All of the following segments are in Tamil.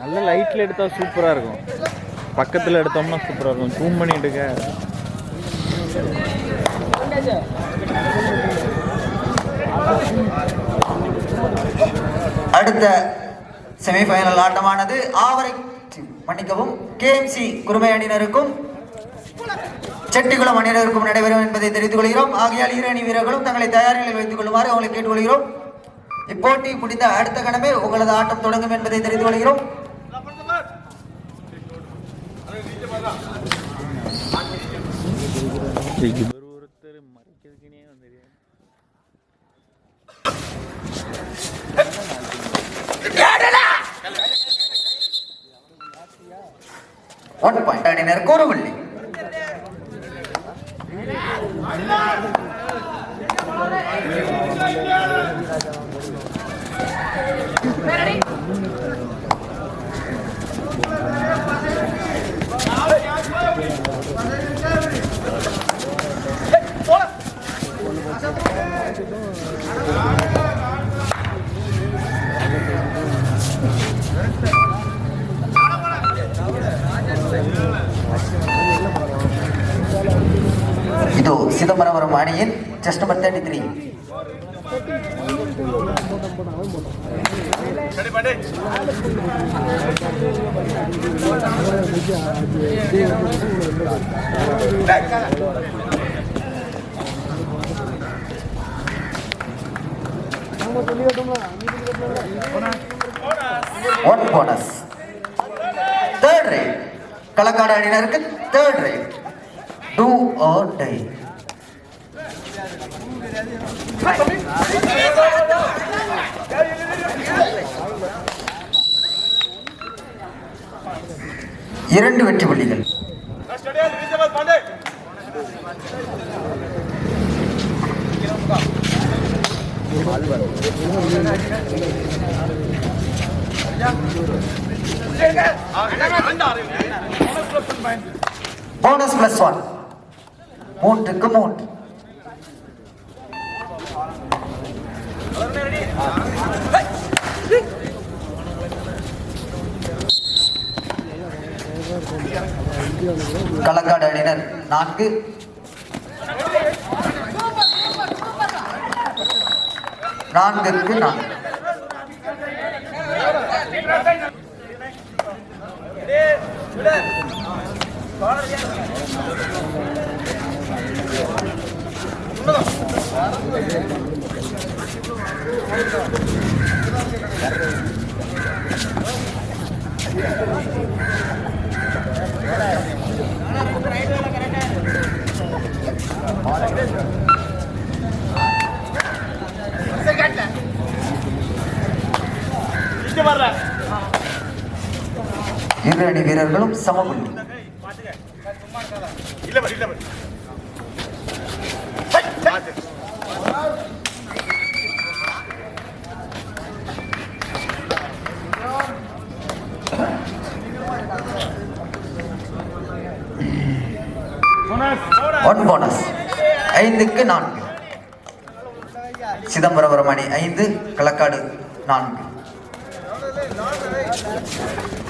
நல்ல லைட்டில் எடுத்தால் சூப்பராக இருக்கும். பக்கத்தில் எடுத்தோம்னா சூப்பராக இருக்கும். ஜூம் பண்ணி எடுக்க. அடுத்த செமிஃபைனல் ஆட்டமானது ஆவரை மன்னிக்கவும் கேஎம்சி குருமை அணியினருக்கும் செட்டிக்குளம் அணியினருக்கும் நடைபெறும் என்பதை தெரிவித்துக் கொள்கிறோம். ஆகையால் இரு அணி வீரர்களும் தங்களை தயார் நிலையில் வைத்துக் கொள்ளுமாறு அவங்களை கேட்டுக்கொள்கிறோம் இப்போட்டி முடிந்த அடுத்த கணமே உங்களது ஆட்டம் தொடங்கும் என்பதை தெரிந்து கொள்கிறோம். இவர் ஒருத்தர் மறைக்கிறதுக்குனே வந்துடுது ஒன் பாயிண்ட் அணியினர் கூறுவில்லை. இது சிதம்பரம் அணியின் chest number thirty three one bonus third raid Kalakkad அணியினருக்கு third raid do or die இரண்டு வெற்றி புள்ளிகள். போனஸ் பிளஸ் ஒன் மூன்றுக்கு மூன்று. களக்காடு அணியினர். நான்கு. நான்குக்கு நான்கு இரு அணி வீரர்களும் சமபுள்ளி ஒன் போனஸ் ஐந்துக்கு நான்கு. சிதம்பரபுரம் அணி ஐந்து களக்காடு நான்கு.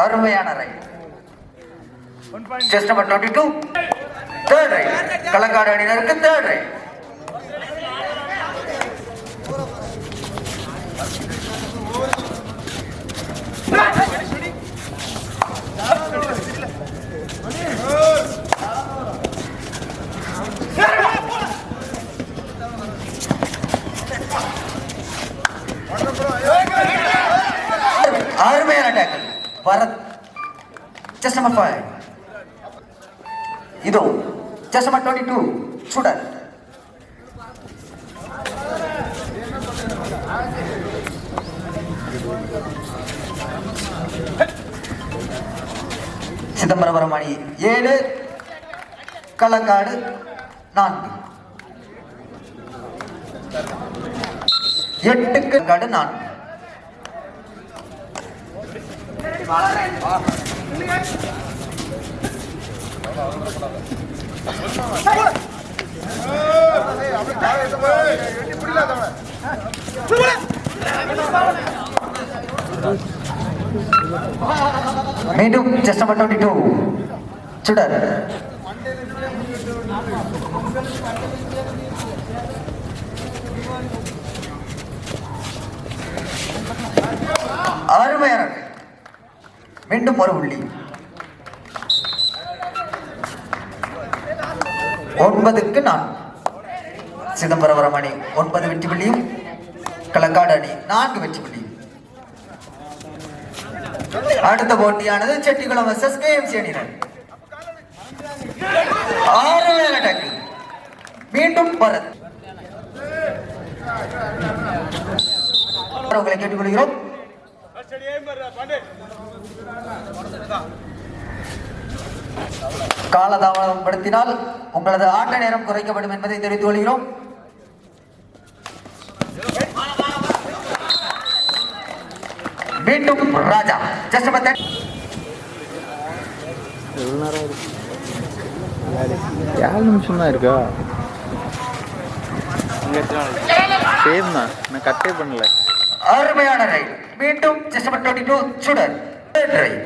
அருமையான raid chest number twenty two third raid Kalakkad அணியினருக்கு third raid Bharat. Chess number 5. Ido. Chess number 22. Sudan. Chidambarapuram அணி ஏழு களக்காடு நான்கு எட்டுக்கு காடு நான்கு மீண்டும் செஸ் நம்பர் டுவெண்ட்டி டூ சுடர். அருமையான மீண்டும் ஒரு புள்ளி ஒன்பதுக்கு நான் சிதம்பரவரம் அணி ஒன்பது வெற்றி புள்ளியும் களக்காடு அணி நான்கு வெற்றி புள்ளியும். அடுத்த போட்டியானது செட்டிக்குளம் வர்சஸ் கேஎம்சி அணியினர். ஆறு வேல மீண்டும் பரத். உங்களை கேட்டுக்கொள்கிறோம். காலதாமதம் படுத்தினால் உங்களது ஆட்ட நேரம் குறைக்கப்படும் என்பதை தெரிவித்துக் கொள்கிறோம். மீண்டும் ராஜா ஜஸ்ட் இருக்கு ஏழு நிமிஷம் தான் இருக்கா? சேம் தான். நான் கட்டே பண்ணல. அருமையான ரைட் மீண்டும் ஜஸ்ட் பட் டுவெண்ட்டி டூ சுடர் ரைட்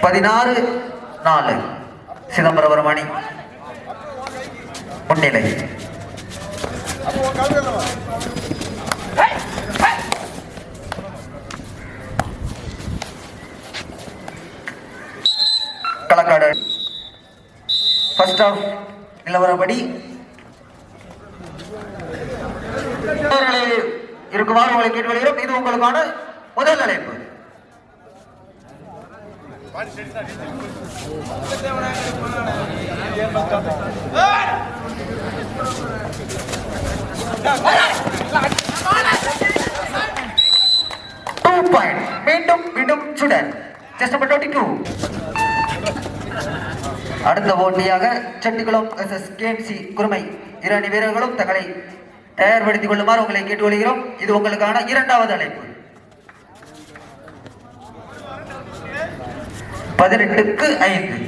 பதினாறு நாலு. சிதம்பரம் அணி முன்னிலை. களக்காடு. ஃபர்ஸ்ட் ஆஃப் நிலவரப்படி. இருக்குமாறு உங்களை கேட்டு வருகிறோம் இது உங்களுக்கான முதல் அழைப்பு. மீண்டும் மீண்டும் Sudan chest number twenty two அடுத்த போட்டியாக செட்டிக்குளம் எஸ்எஸ் கேஎம்சி குருமை. இரு அணி வீரர்களும் தங்களை தயார்படுத்திக் கொள்ளுமாறு உங்களை கேட்டுக்கொள்கிறோம். இது உங்களுக்கான இரண்டாவது அழைப்பு. பதினெட்டுக்கு ஐந்து.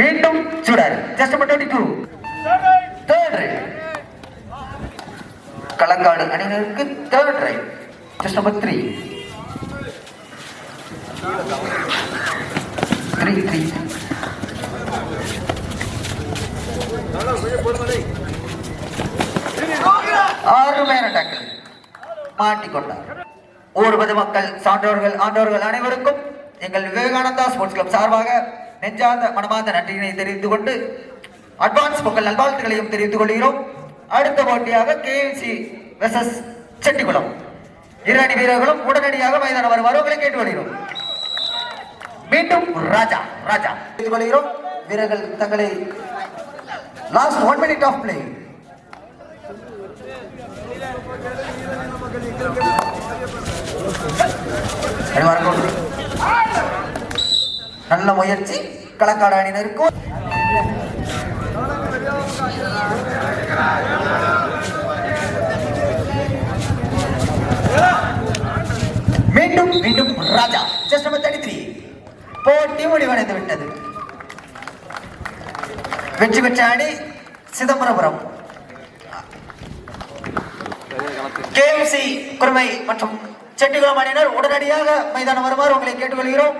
மீண்டும் Sudar. Chest number twenty two third raid Kalakkad அணியினருக்கு third raid chest number three மாட்டிக்கொண்டார் ஊர் பொதுமக்கள் சான்றோர்கள் ஆண்டோர்கள் அனைவருக்கும் எங்கள் விவேகானந்தா ஸ்போர்ட்ஸ் கிளப் சார்பாக நெஞ்சார்ந்த மனமார்ந்த நன்றியினை தெரிவித்துக் கொண்டு அட்வான்ஸ் பொங்கல் நல்வாழ்த்துக்களையும் தெரிவித்துக் கொள்கிறோம். அடுத்த போட்டியாக கேஎம்சி வெசஸ் செட்டிக்குளம். இரு அணி வீரர்களும் உடனடியாக மைதானம் வருமாறு உங்களை வருகிறோம் மீண்டும் ராஜா ராஜா. கொள்கிறோம். வீரர்கள் தங்களை last one minute of play நல்ல முயற்சி. களக்காடு அணியினருக்கும் மீண்டும் மீண்டும் Raja chest number thirty three போட்டி முடிவடைந்து விட்டது. வெற்றி பெற்ற அணி சிதம்பரபுரம். கேஎம்சி குருமை மற்றும் செட்டிகுளம் அணியினர் உடனடியாக மைதானம் வருமாறு உங்களை கேட்டுக்கொள்கிறோம்.